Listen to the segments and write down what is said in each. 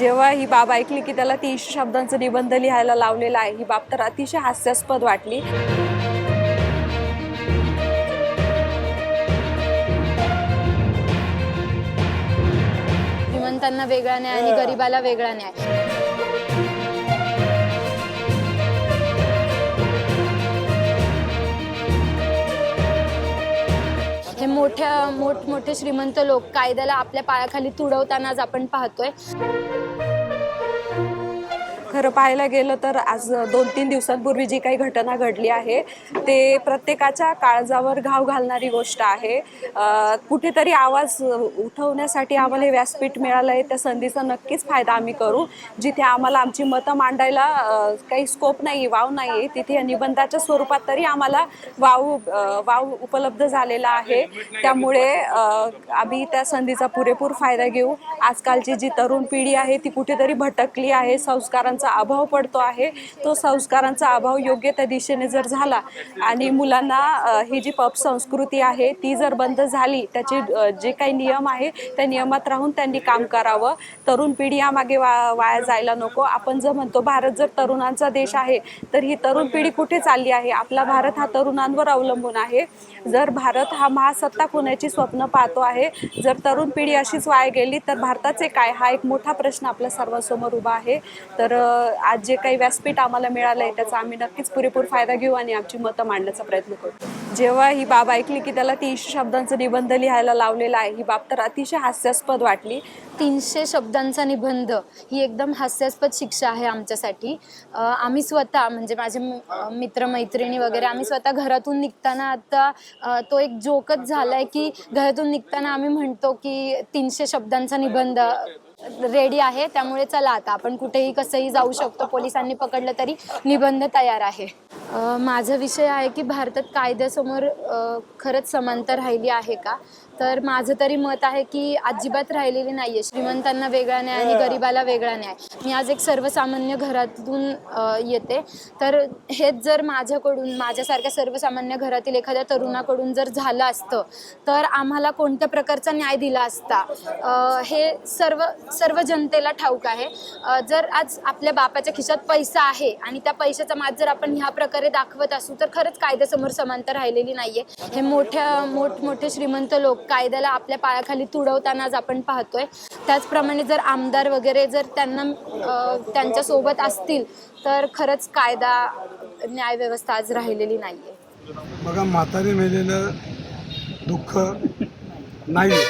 जेव्हा ही बाब ऐकली की त्याला तीनशे शब्दांचं निबंध लिहायला लावलेला आहे ही बाब तर अतिशय हास्यास्पद वाटली. श्रीमंतांना वेगळा न्याय आणि गरिबाला वेगळा न्याय. हे मोठ्या मोठमोठे श्रीमंत लोक कायद्याला आपल्या पायाखाली तुडवतानाच आपण पाहतोय. खरं पाहायला गेलं तर आज दोन तीन दिवसांपूर्वी जी काही घटना घडली आहे ते प्रत्येकाच्या काळजावर घाव घालणारी गोष्ट आहे. कुठेतरी आवाज उठवण्यासाठी आम्हाला हे व्यासपीठ मिळालं आहे. त्या संधीचा नक्कीच फायदा आम्ही करू. जिथे आम्हाला आमची मतं मांडायला काही स्कोप नाही वाव नाही आहे तिथे निबंधाच्या स्वरूपात तरी आम्हाला वाव वाव उपलब्ध झालेला आहे. त्यामुळे आम्ही त्या संधीचा पुरेपूर फायदा घेऊ. आजकालची जी तरुण पिढी आहे ती कुठेतरी भटकली आहे. संस्कारांचा अभाव पडतो आहे. तो संस्कारांचा अभाव योग्य त्या दिशेने जर झाला आणि मुलांना ही जी पप संस्कृती आहे ती जर बंद झाली त्याचे जे काही नियम आहे त्या नियमात राहून त्यांनी काम करावं. तरुण पिढी यामागे वा वाया जायला नको. आपण जर म्हणतो भारत जर तरुणांचा देश आहे तर ही तरुण पिढी कुठे चालली आहे? आपला भारत हा तरुणांवर अवलंबून आहे. जर भारत हा महासत्ताक होण्याची स्वप्न पाहतो आहे जर तरुण पिढी अशीच वाया गेली तर भारताचे काय? हा एक मोठा प्रश्न आपल्या सर्वांसमोर उभा आहे. तर आज जे काही व्यासपीठ आम्हाला मिळालं आहे त्याचा आम्ही नक्कीच पुरेपूर फायदा घेऊ आणि आमची मतं मांडण्याचा प्रयत्न करू. जेव्हा ही बाब ऐकली की त्याला तीनशे शब्दांचा निबंध लिहायला लावलेला आहे ही बाब तर अतिशय हास्यास्पद वाटली. तीनशे शब्दांचा निबंध ही एकदम हास्यास्पद शिक्षा आहे आमच्यासाठी. आम्ही स्वतः म्हणजे माझे मित्रमैत्रिणी वगैरे आम्ही स्वतः घरातून निघताना आता तो एक जोकच झाला आहे की घरातून निघताना आम्ही म्हणतो की तीनशे शब्दांचा निबंध रेडी आहे त्यामुळे चला आता. आपण कुठेही कसंही जाऊ शकतो. पोलिसांनी पकडलं तरी निबंध तयार आहे. माझा विषय आहे की भारतात कायद्यासमोर खरंच समानता राहिली आहे का? तर माझं तरी मत आहे की अजिबात राहिलेली नाही आहे श्रीमंतांना वेगळा न्याय आणि गरिबाला वेगळा न्याय. मी आज एक सर्वसामान्य घरातून येते. तर हेच जर माझ्याकडून माझ्यासारख्या सर्वसामान्य घरातील एखाद्या तरुणाकडून जर झालं असतं तर आम्हाला कोणत्या प्रकारचा न्याय दिला असता? हे सर्व सर्व जनतेला ठाऊक आहे. जर आज आपल्या बापाच्या खिशात पैसा आहे आणि त्या पैशाचा माज जर आपण ह्या प्रकारे दाखवत असू तर खरंच कायद्यासमोर समानता राहिलेली नाहीये. हे मोठ्या मोठमोठे श्रीमंत लोक कायद्याला आपल्या पायाखाली तुडवताना आज आपण पाहतोय. त्याचप्रमाणे जर आमदार वगैरे जर त्यांना त्यांच्यासोबत त्यांच्यासोबत असतील तर खरंच कायदा न्यायव्यवस्था आज राहिलेली नाहीये. बघा म्हातारी मेलेलं दुःख नाही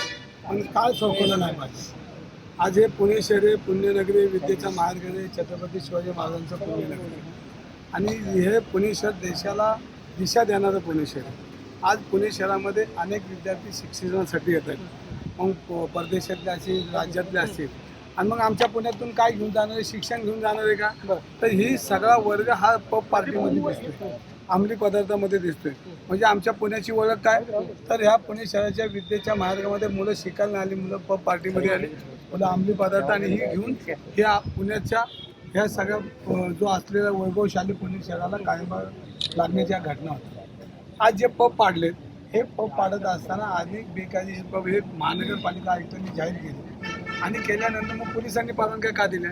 पण काय चौकलं नाही पाहिजे. आज हे पुणे शहर आहे पुण्यनगरी विद्येचा माहेरघर आहे छत्रपती शिवाजी महाराजांचं पुण्यनगरी आणि हे पुणे शहर देशाला दिशा देणारं पुणे शहर आहे. आज पुणे शहरामध्ये अनेक विद्यार्थी शिक्षणासाठी येत आहेत. मग प- परदेशातले असतील राज्यातले असतील. आणि मग आमच्या पुण्यातून काय घेऊन जाणार आहे शिक्षण घेऊन जाणार आहे का तर ही सगळा वर्ग हा पब पार्टीमध्ये दिसतोय. अंमली पदार्थामध्ये दिसतोय. म्हणजे आमच्या पुण्याची ओळख काय? तर ह्या पुणे शहराच्या विद्येच्या मार्गामध्ये मुलं शिकायला आली मुलं पब पार्टीमध्ये आली. मुलं अंमली पदार्थ आणि ही घेऊन ह्या पुण्याच्या ह्या सगळ्या जो असलेला वैभवशाली पुणे शहराला कायम लागण्याच्या घटना होत्या आज जे पब पाडलेत हे पब पाडत असताना अनेक बेकायदेशीर पब हे महानगरपालिका आयुक्तांनी जाहीर केले. आणि केल्यानंतर मग पोलिसांनी परवानग्या का दिल्या?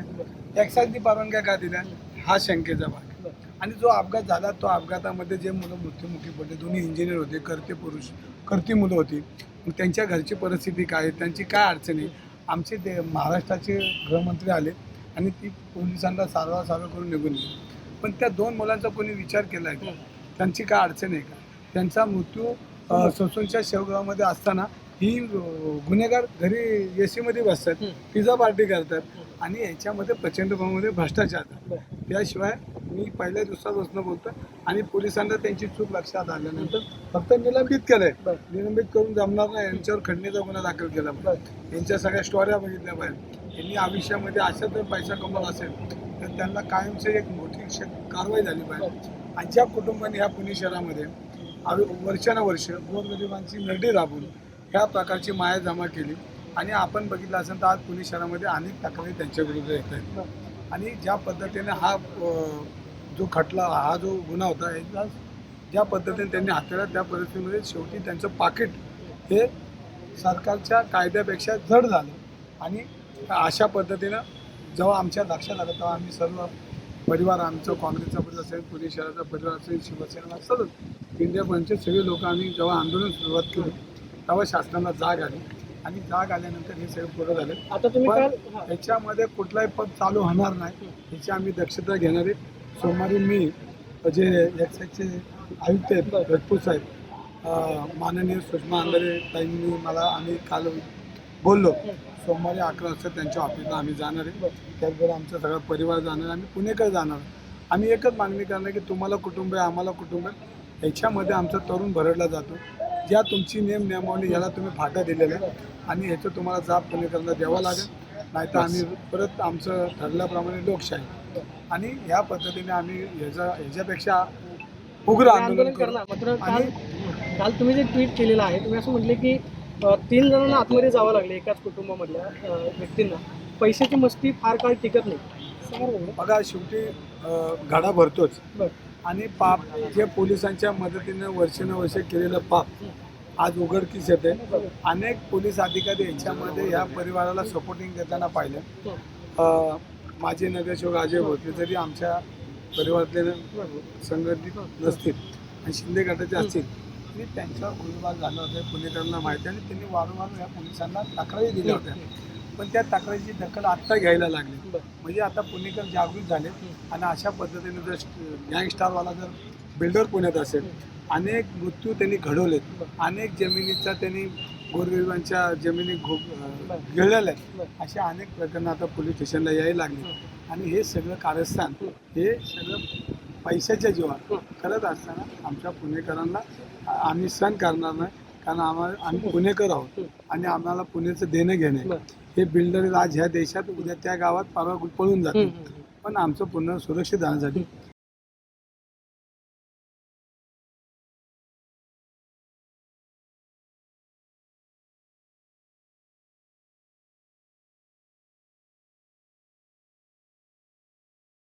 एक्साईजनी परवानग्या का दिल्या? हा शंकेचा भाग. आणि जो अपघात झाला तो अपघातामध्ये जे मुलं मृत्युमुखी पडले दोन्ही इंजिनियर होते करते पुरुष करती मुलं होती. मग त्यांच्या घरची परिस्थिती काय आहे? त्यांची काय अडचणी आमचे ते महाराष्ट्राचे गृहमंत्री आले आणि ती पोलिसांना सारवा सारवा करून निघून गेली. पण त्या दोन मुलांचा कोणी विचार केला आहे का त्यांची काय अडचण आहे का? त्यांचा मृत्यू अ, ससूनच्या शेवगावामध्ये असताना ही गुन्हेगार घरी ए सीमध्ये बसतात पिझ्झा पार्टी करतात आणि याच्यामध्ये प्रचंड प्रमाणामध्ये भ्रष्टाचार आहे. त्याशिवाय मी पहिल्या दिवसापासून बोलतो आणि पोलिसांना त्यांची चूक लक्षात आल्यानंतर फक्त निलंबित केलंय. निलंबित करून जमणार नाही. यांच्यावर खंडणीचा गुन्हा दाखल केला. यांच्या सगळ्या स्टोऱ्या बघितल्या पाहिजे. यांनी आयुष्यामध्ये अशा जर पैसा कमवला असेल तर त्यांना कायमची एक मोठी कारवाई झाली पाहिजे. आणि ज्या कुटुंबाने ह्या पुणे शहरामध्ये आम्ही वर्षानुवर्ष गोरगरिबांची नडी राबून ह्या प्रकारची माया जमा केली. आणि आपण बघितलं असेल तर आज पुणे शहरामध्ये अनेक तक्रारी त्यांच्या विरुद्ध येत आहेत. आणि ज्या पद्धतीने हा जो खटला हा जो गुन्हा होता याचा ज्या पद्धतीने त्यांनी हाताळला त्या परिस्थितीमध्ये शेवटी त्यांचं पाकिट हे सरकारच्या कायद्यापेक्षा जड झालं. आणि अशा पद्धतीनं जेव्हा आमच्या लक्षात आलं तेव्हा आम्ही सर्व परिवार आमचं काँग्रेसचा परिवार असेल पुणे शहराचा परिवार असेल शिवसेना सर्व इंडिया पंचे सगळे लोक आम्ही जेव्हा आंदोलन सुरुवात केली तेव्हा शासनाला जाग आली. आणि जाग आल्यानंतर हे सगळे पुढे झाले. आता तुम्ही पण काल हा. याच्यामध्ये कुठलाही पद चालू होणार नाही याची आम्ही दक्षता घेणार आहे. सोमवारी मी जे एक्साईजचे आयुक्त आहेत भरपूर साहेब माननीय सुषमा आंधळे ताईंनी मला आम्ही काल बोललो सोमवारी अकरा वाजता त्यांच्या ऑफिसला आम्ही जाणार आहे. त्याचबरोबर आमचा सगळा परिवार जाणार आहे. आम्ही पुणेकर जाणार. आम्ही एकच मागणी करणार की तुम्हाला कुटुंब आहे आम्हाला कुटुंब आहे. याच्यामध्ये आमचा तरुण भरडला जातो. ज्या तुमची नियम नियमावली याला तुम्ही फाटा दिलेला आहे. आणि ह्याचं तुम्हाला जाब पुणेकरांना द्यावा लागेल. नाही तर आम्ही परत आमचं ठरल्याप्रमाणे लोकशाही. आणि ह्या पद्धतीने आम्ही ह्याचा ह्याच्यापेक्षा उग्र आंदोलन करणार करू. मात्र काल आणि काल तुम्ही जे ट्विट केलेलं आहे तुम्ही असं म्हटले की तीन जणांना आतमध्ये जावं लागले एकाच कुटुंबामधल्या व्यक्तींना. पैशाची मस्ती फार काळ टिकत नाही. बघा. शेवटी घडा भरतोच. बरं. आणि पाप जे पोलिसांच्या मदतीनं वर्षानुवर्षे केलेलं पाप आज उघडकीस येते अनेक पोलीस अधिकारी याच्यामध्ये या परिवाराला सपोर्टिंग देताना पाहिलं. माझे माजी नगरसेवक अजय होते जरी आमच्या परिवारातले संघटित नसतील आणि शिंदे गटाचे असतील तरी त्यांच्यावर गोळीबार झाला होता पुणेकरांना माहिती आहे आणि त्यांनी वारंवार या पोलिसांना तक्रारी दिल्या होत्या. पण त्या तक्रारीची दखल आत्ता घ्यायला लागली. म्हणजे आता पुणेकर जागृत झाले आणि अशा पद्धतीने जर गँगस्टारवाला जर बिल्डर पुण्यात असेल अनेक मृत्यू त्यांनी घडवलेत. अनेक जमिनीचा त्यांनी गोरगरिबांच्या जमिनी घो गिळलेल्या आहेत. अशा अनेक प्रकरणं आता पोलीस स्टेशनला यायला लागली. आणि हे सगळं कारस्थान हे. सगळं पैशाच्या जीवावर करत असताना आमच्या पुणेकरांना आम्ही सण करणार नाही. कारण आम्हाला आम्ही पुणेकर आहोत आणि आम्हाला पुण्याचं देणं घेणे. हे बिल्डर आज ह्या देशात उद्या त्या गावात परवा पळून जातील. पण आमचं पुन्हा सुरक्षित राहण्यासाठी